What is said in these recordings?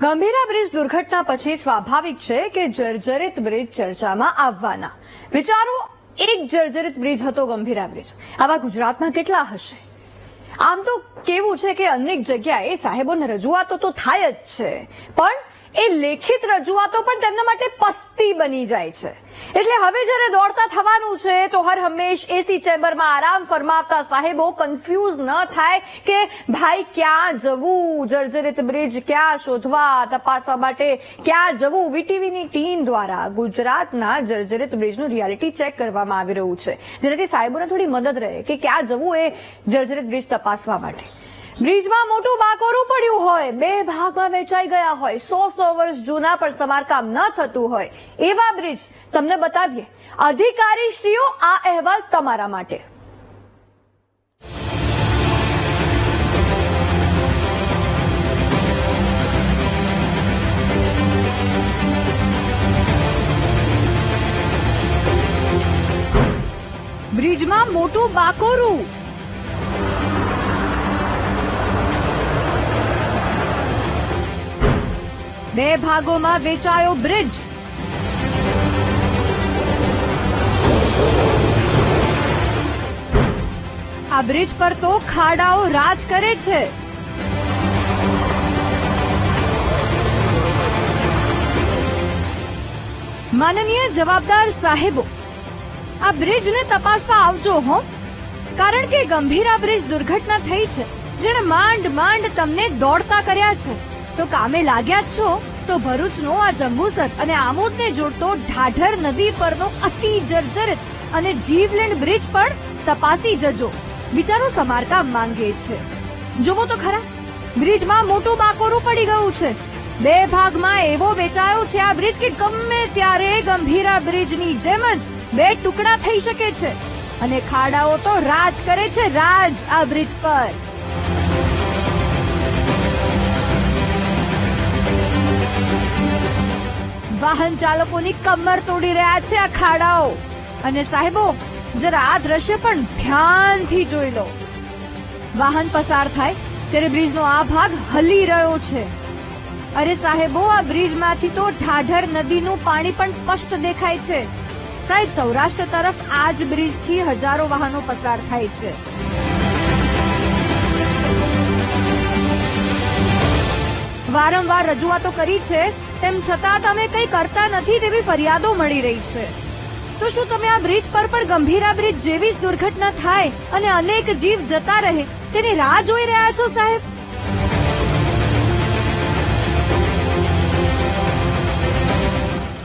Gambhira bridge દુર્ઘટના પછી સ્વાભાવિક છે કે જર્જરિત બ્રિજ ચર્ચામાં આવવાના. વિચારો, એક જર્જરિત બ્રિજ હતો ગંભીરા બ્રિજ. આવા ગુજરાતમાં કેટલા હશે? આમ તો કેવું છે કે અનેક જગ્યાએ સાહેબોને રજૂઆતો તો થાય જ છે. પણ એ લેખિત રજૂઆતો પણ તેમના માટે પસ્તી બની જાય છે. એટલે હવે જ્યારે દોડતા થવાનું છે, તો હર હંમેશ એસી ચેમ્બરમાં આરામ ફરમાવતા સાહેબો કન્ફ્યુઝ ન થાય કે ભાઈ ક્યાં જવું? જર્જરિત બ્રિજ ક્યાં શોધવા? તપાસવા માટે ક્યાં જવું? વીટીવીની ટીમ દ્વારા ગુજરાતના જર્જરિત બ્રિજનું રિયાલિટી ચેક કરવામાં આવી રહ્યું છે. જેનાથી સાહેબોને થોડી મદદ રહે કે ક્યાં જવું એ જર્જરિત બ્રિજ તપાસવા માટે. બ્રિજમાં મોટું બાકોરું પડ્યું હોય. બે ભાગમાં વેચાઈ ગયા હોય. સો સો વર્ષ જૂના પણ સમારકામ ન થતું હોય. એવા બ્રિજ તમને બતાવીએ. અધિકારીશ્રીઓ, આ અહેવાલ તમારા માટે. બ્રિજમાં મોટું બાકોરું. બે ભાગોમાં વેચાયો બ્રિજ. આ બ્રિજ પર તો ખાડાઓ રાજ કરે છે. માનનીય જવાબદાર સાહેબો, આ બ્રિજને તપાસવા આવજો હો, કારણ કે ગંભીર આ બ્રિજ દુર્ઘટના થઈ છે, જેણે માંડ માંડ તમને દોડતા કર્યા છે. તો કામે લાગ્યા જ છો? તો ભરૂચનો આ જંબુસર અને આમોદને જોડતો ઢાઢર નદી પરનો અતિ જર્જરિત અને જીવલેન્ડ બ્રિજ પણ તપાસી જજો. બિચારો સમારકામ માંગે છે. જોવો તો ખરા, બ્રિજમાં મોટું બાકોરું પડી ગયું છે. બે ભાગમાં એવો વેચાયો છે આ બ્રિજ કે ગમે ત્યારે ગંભીરા બ્રિજની જેમ જ બે ટુકડા થઈ શકે છે. અને ખાડાઓ તો રાજ કરે છે રાજ આ બ્રિજ પર. વાહન ચાલકોની કમર તોડી રહ્યા છે આ ખાડાઓ. અને સાહેબો, જરા આ દ્રશ્ય પણ ધ્યાનથી જોઈ લો. વાહન પસાર થાય ત્યારે બ્રિજનો આ ભાગ હલી રહ્યો છે. અરે સાહેબો, આ બ્રિજમાંથી તો ઢાઢર નદીનું પાણી પણ સ્પષ્ટ દેખાય છે. સાહેબ, સૌરાષ્ટ્ર તરફ આ જ બ્રિજથી હજારો વાહનો પસાર થાય છે. વારંવાર રજૂઆતો કરી છે, તેમ છતાં તમે કંઈ કરતા નથી તેવી ફરિયાદો મળી રહી છે. તો શું તમે આ બ્રિજ પર પણ ગંભીરા બ્રિજ જેવી જ દુર્ઘટના થાય અને અનેક જીવ જતા રહે તેની રાહ જોઈ રહ્યા છો, સાહેબ?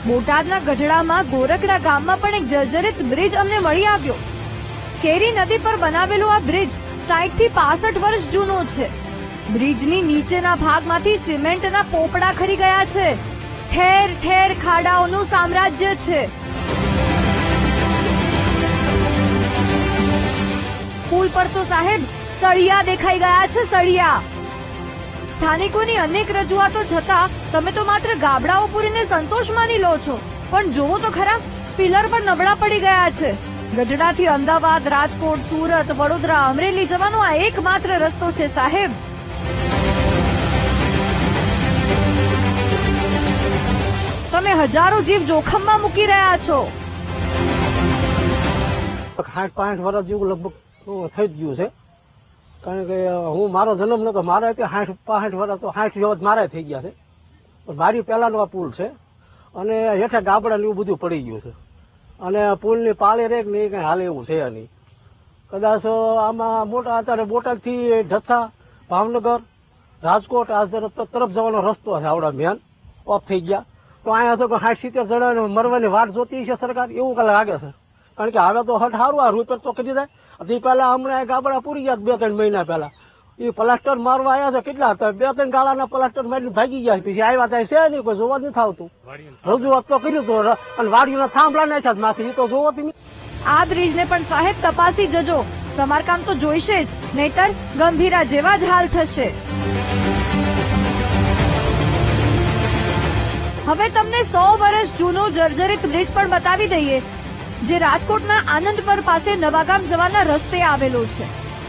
બોટાદના ગઢડામાં ગોરખડા ગામમાં પણ એક જર્જરિત બ્રિજ અમને મળી આવ્યો. કેરી નદી પર બનાવેલો આ બ્રિજ સાઈઠથી પાસઠ વર્ષ જૂનો છે. બ્રિજની નીચેના ભાગમાંથી સિમેન્ટના પોપડા ખરી ગયા છે. ઠેર ઠેર ખાડાઓનું સામ્રાજ્ય છે. પુલ પર તો સાહેબ સળિયા દેખાઈ ગયા છે, સળિયા. સ્થાનિકોની અનેક રજૂઆતો છતાં તમે તો માત્ર ગાબડાઓ પૂરીને સંતોષ માની લો છો. પણ જોવો તો ખરા, પિલર પર નબળા પડી ગયા છે. ગઢડાથી અમદાવાદ, રાજકોટ, સુરત, વડોદરા, અમરેલી જવાનો આ એકમાત્ર રસ્તો છે, સાહેબ. તમે હજારો જીવ જોખમમાં મૂકી રહ્યા છો. સાઠ પાંઠ વર્ષ જેવું લગભગ થઈ ગયું છે. કારણ કે હું મારો જન્મ નતો, મારે ત્યાં સાઠ પાંઠ વર્ષ તો સાઠ જેવા મારે થઈ ગયા છે. પણ મારી પહેલાનો આ પુલ છે અને હેઠે ગાબડા એવું બધું પડી ગયું છે. અને પુલની પાળે રેક ને એ કઈ હાલે એવું છે નહીં. કદાચ આમાં મોટા અત્યારે બોટાદથી ઢસા, ભાવનગર, રાજકોટ, આ તરફ જવાનો રસ્તો છે, આવડા મેન. ઓફ થઈ ગયા. તો અહીંયા તો સાઠ સિત્તેર જણા મરવાની વાટ જોતી છે સરકાર, એવું કાલે લાગે છે? કારણ કે હવે તો હટ સારું આ રૂપિયા તો કરી જાય તે પહેલા હમણાં ગાબડા પૂરી ગયા બે ત્રણ મહિના પહેલા. એ પ્લાસ્ટર મારવા આવ્યા છે કેટલા? હતા બે ત્રણ ગાળાના પ્લાસ્ટર મારીને ભાગી ગયા પછી આવ્યા ત્યાં છે નહીં, કોઈ જોવા નથી આવતું. રજૂઆત તો કર્યું હતું અને વાડીઓના થાંભલા નાખ્યા માથે. એ તો જોવો તમે આ બ્રિજને પણ સાહેબ તપાસી જજો. સમારકામ તો જોઈશે જ, નહીતર ગંભીરા જેવા જ હાલ થશે. હવે તમને સો વર્ષ જૂનો જર્જરિત બ્રિજ પણ બતાવી દઈએ, જે રાજકોટના આનંદપર પાસે નવાગામ જવાના રસ્તે આવેલો છે.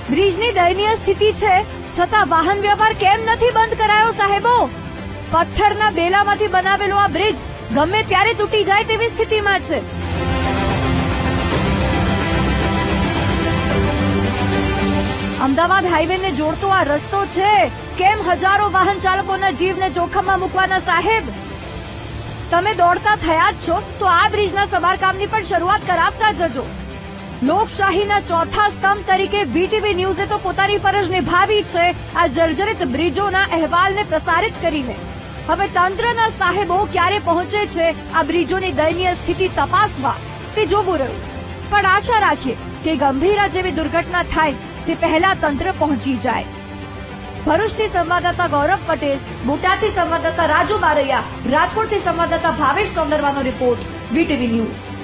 બ્રિજની દયનીય સ્થિતિ છે, છતાં વાહન વ્યવહાર કેમ નથી બંધ કરાયો સાહેબો? પથ્થરના બેલામાંથી બનાવેલો આ બ્રિજ ગમે ત્યારે તૂટી જાય તેવી સ્થિતિમાં છે. અમદાવાદ હાઈવેને જોડતો આ રસ્તો છે. કેમ હજારો વાહન ચાલકોના જીવને જોખમમાં મૂકવાના સાહેબ? તમે દોડતા થયા જ છો, તો આ બ્રિજના સમારકામની પણ શરૂઆત કરાવતા જજો. લોકશાહીના ચોથા સ્તંભ તરીકે વીટીવી ન્યૂઝે તો પોતાની ફરજ નિભાવી છે, આ જર્જરિત બ્રિજોના અહેવાલને પ્રસારિત કરીને. હવે તંત્રના સાહેબો ક્યારે પહોંચે છે, આ બ્રિજોની દયનીય સ્થિતિ તપાસવા તે જોવું રહ્યું. પણ આશા રાખીએ કે ગંભીરા જેવી દુર્ઘટના થાય તે પહેલા તંત્ર પહોંચી જાય. ભરૂચથી સંવાદદાતા ગૌરવ પટેલ, બોટાદથી સંવાદદાતા રાજુ બારૈયા, રાજકોટથી સંવાદદાતા ભાવેશ સોંદરવાનો રિપોર્ટ બીટીવી ન્યૂઝ.